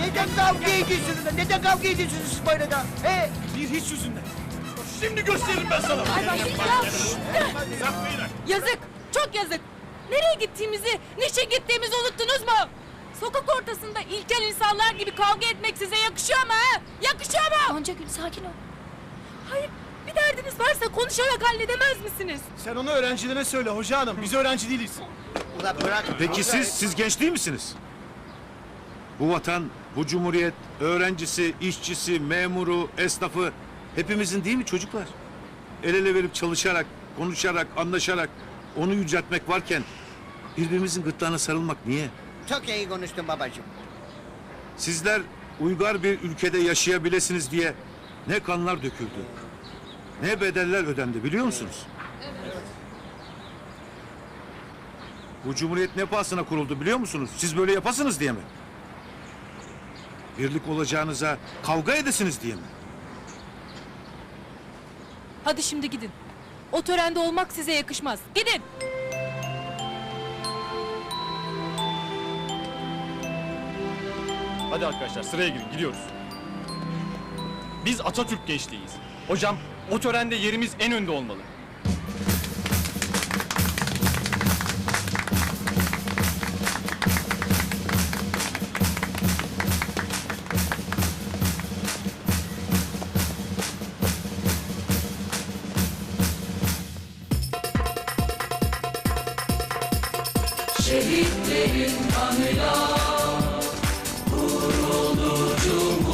Neden kavga ediyorsunuz da? Neden kavga ediyorsunuz siz böyle da? He? Bir hiç yüzünden. Şimdi gösteririm ben sana. Yazık, çok yazık. Nereye gittiğimizi, niçin gittiğimizi unuttunuz mu? Sokak ortasında ilkel insanlar gibi kavga etmek size yakışıyor mu ha? Yakışıyor mu? Gonca Gül sakin ol. Hayır, bir derdiniz varsa konuşarak halledemez misiniz? Sen onu öğrencilerine söyle hoca hanım. Biz öğrenci değiliz. Ulan bırak. Peki siz, siz genç değil misiniz? Bu vatan, bu cumhuriyet, öğrencisi, işçisi, memuru, esnafı hepimizin değil mi çocuklar? El ele verip çalışarak, konuşarak, anlaşarak onu yüceltmek varken birbirimizin gırtlağına sarılmak niye? Çok iyi konuştun babacığım. Sizler uygar bir ülkede yaşayabilirsiniz diye ne kanlar döküldü, ne bedeller ödendi biliyor musunuz? Bu cumhuriyet ne pahasına kuruldu biliyor musunuz? Siz böyle yapasınız diye mi? Birlik olacağınıza kavga edesiniz diye mi? Hadi şimdi gidin. O törende olmak size yakışmaz. Gidin. Hadi arkadaşlar sıraya girin gidiyoruz. Biz Atatürk gençliğiyiz. Hocam o törende yerimiz en önde olmalı. Şehitlerin kanıyla kuruldu Cumhuriyet